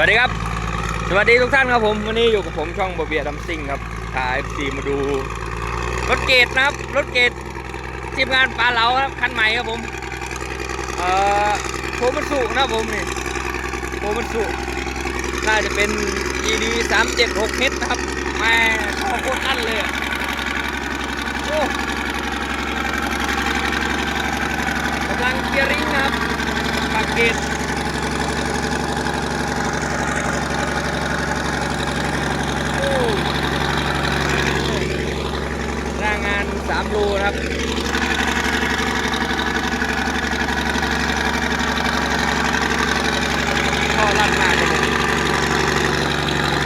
วัสดีครับ สวัสดีทุกท่านครับผม วันนี้อยู่กับผมช่องบเบียดัมซิงครับพาเอฟซีมาดู รถเกตนะครับ รถเกตทีมงานปลาเหลาครับคันใหม่ครับผม เอ่อโคมันสุนะผมนี่โคมันสุน่าจะเป็น ED 3 7 6เมตรนะครับแม่ท่อโคตรอันเลยโอ้กำลังเกียร์ริงนะครับปากเกต โอ้หน้างาน 3โลนะครับท่อลั่นมากเลย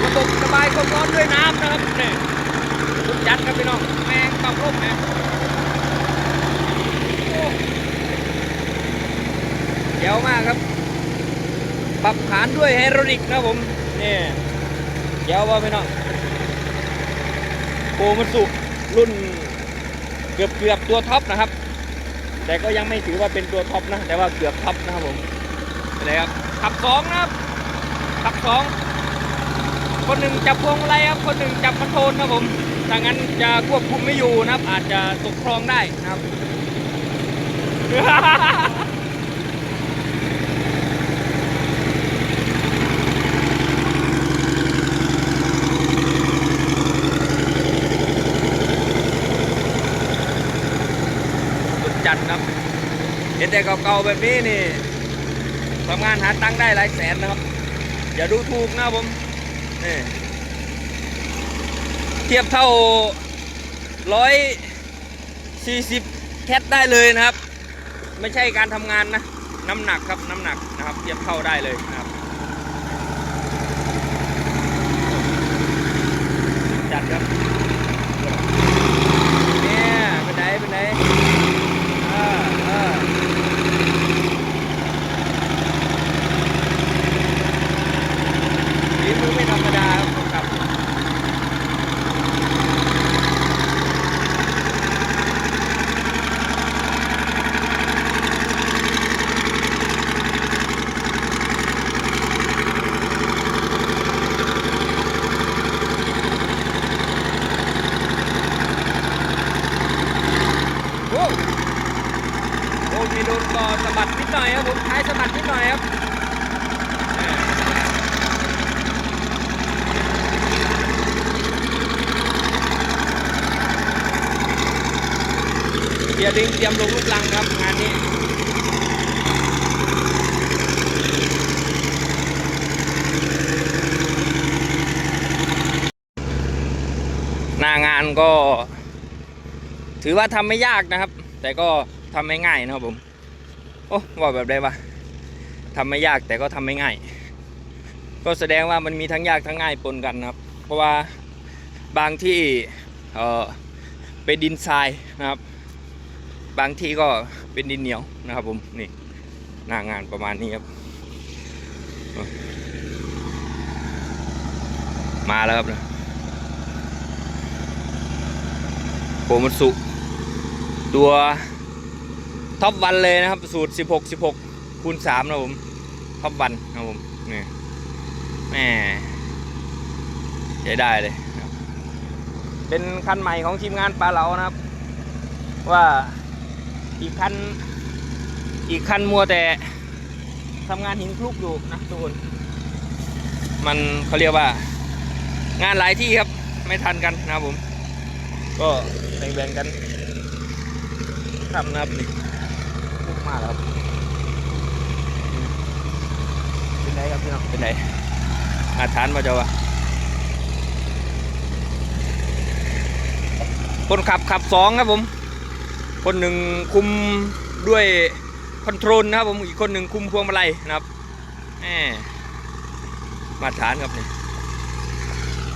ระบบระบายความร้อนด้วยน้ำนะครับนี่สุดยัดครับพี่น้องแมงปรับลมแมงเดี๋ยวมากครับ ปรับขานด้วยไฮดรอลิกนะผมนี่เดี๋ยวว่าพี่น้องโคมันสุรุ่น เกือบเกือบตัวท็อปนะครับ แต่ก็ยังไม่ถือว่าเป็นตัวท็อปนะ แต่ว่าเกือบท็อปนะครับผมเป็นไรครับขับสองนะครับขับสองคนหนึ่งจับพวงมาลัยครับ คนหนึ่งจับคอนโทรลนะครับผมถ้างั้นจะควบคุมไม่อยู่นะครับ อาจจะตกคลองได้นะครับ สุดจัดครับ เห็นแต่เก่าๆแบบนี้นี่ทำงานหาตังค์ได้หลายแสนนะครับ อย่าดูถูกนะผมนี่เทียบเท่าร้อยสี่สิบแคทได้เลยนะครับ ไม่ใช่การทำงานนะ น้ำหนักครับน้ำหนักนะครับ เทียบเท่าได้เลยนะครับจัดครับเนี่ยเป็นไหนเป็นไหน เออเออฝีมือไม่ธรรมดาครับผมครับโอ้ โอ้มีโดนต่อสะบัดนิดหน่อยครับผมท้ายสะบัดนิดหน่อยครับเกียร์ดิงเตรียมลงลูกลังครับงานนี้หน้างานก็ ถือว่าทำไม่ยากนะครับ แต่ก็ ทำไม่ง่ายนะครับผม โอ้ว่าแบบได้ปะทำไม่ยากแต่ก็ทำไม่ง่าย ก็แสดงว่ามันมีทั้งยากทั้งง่ายปนกันนะครับ เพราะว่าบางที่เออเป็นดินทรายนะครับ บางที่ก็เป็นดินเหนียวนะครับผมนี่หน้างานประมาณนี้ครับ มาแล้วครับนะโคมันสุตัว ท็อปวันเลยนะครับ สูตร 16 16คูณ3นะผมท็อปวันนะผมนี่แหม่ใช้ได้เลย เป็นคันใหม่ของทีมงานปลาเหลานะครับ ว่าอีกคันอีกคันมัวแต่ทำงานหินคลุกอยู่นะทุกคนมันเขาเรียกว่า งานหลายที่ครับ ไม่ทันกันนะครับผม ก็แบ่งๆกันทำนะครับนี่ากครับเป็นไงครับพี่น้องเป็นไงอาทานมาเจ้าวะคนขับขับสองครับผม คนหนึ่งคุมด้วยคอนโทรลนะครับผมอีกคนหนึ่งคุมพวงมาลัยนะครับแหมมาตรฐานครับนี่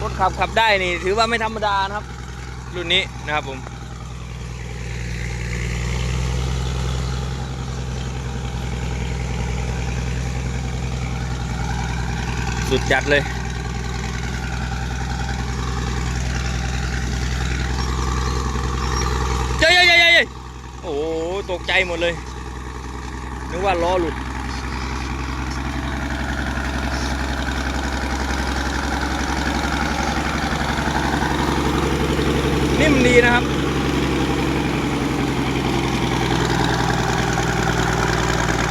คนขับขับได้นี่ ถือว่าไม่ธรรมดานะครับ รุ่นนี้นะครับผม สุดจัดเลย เย้ยเย้ยโอ้ตกใจหมดเลย นึกว่าล้อหลุดนิ่มดีนะครับ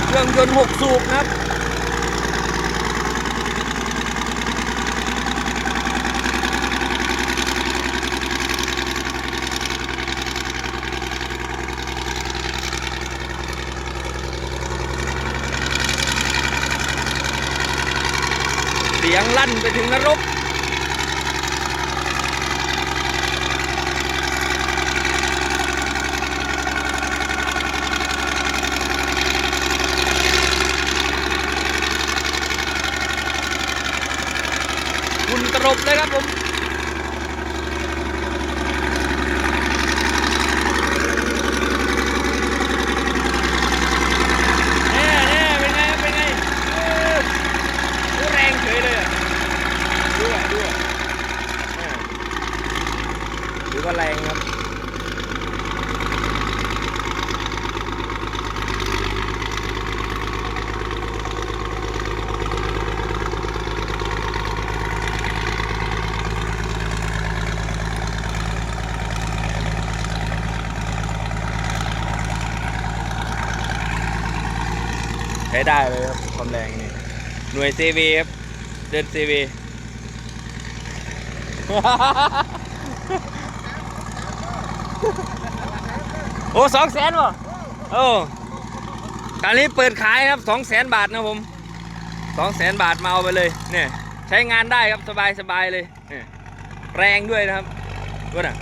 เครื่องยนต์หกสูบนะครับ ไปถึงนรก คุณตรบเลยครับผม แน่แน่เป็นไงครับเป็นไงเออโอ้แรงเฉยเลยอะดูอะดูอะแม่ถือว่าแรงครับ ใช้ได้เลยครับความแรงนี่หน่วย CV ครับเดิน CV โอ้สองแสนวะโอ้ตอนนี้เปิดขายครับสองแสนบาทนะผมสองแสนบาทมาเอาไปเลยเนี่ยใช้งานได้ครับสบายสบายเลยเแรงด้วยนะครับดูน่ะ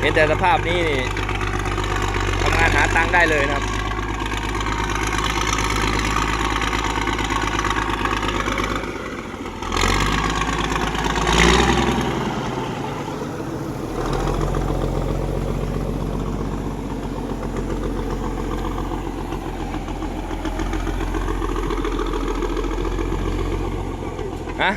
เห็นแต่สภาพนี้นี่ ตังได้เลยนะครับฮะ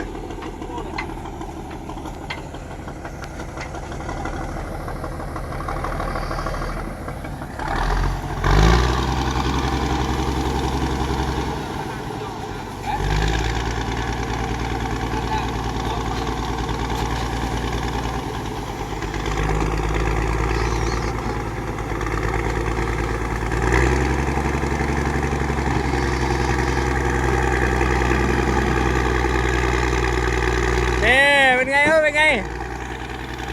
เน่เป็น ไงครับ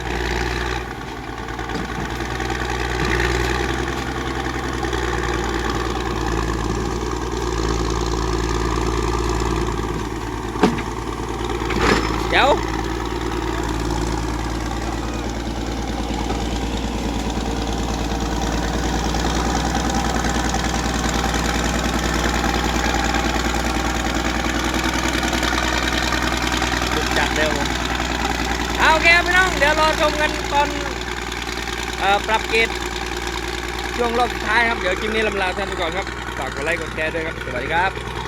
เป็นไง เดี๋ยว สุดจัดเร็วเอา โอเคพี่น้อง เดี๋ยวรอชมกันตอนออปรับเกรดช่วงรอบสุดท้ายครับ เดี๋ยวคลิปนี้ลำลาท่านไปก่อนครับ ฝากกดไลค์กดแชร์ด้วยครับ สวัสดีครับ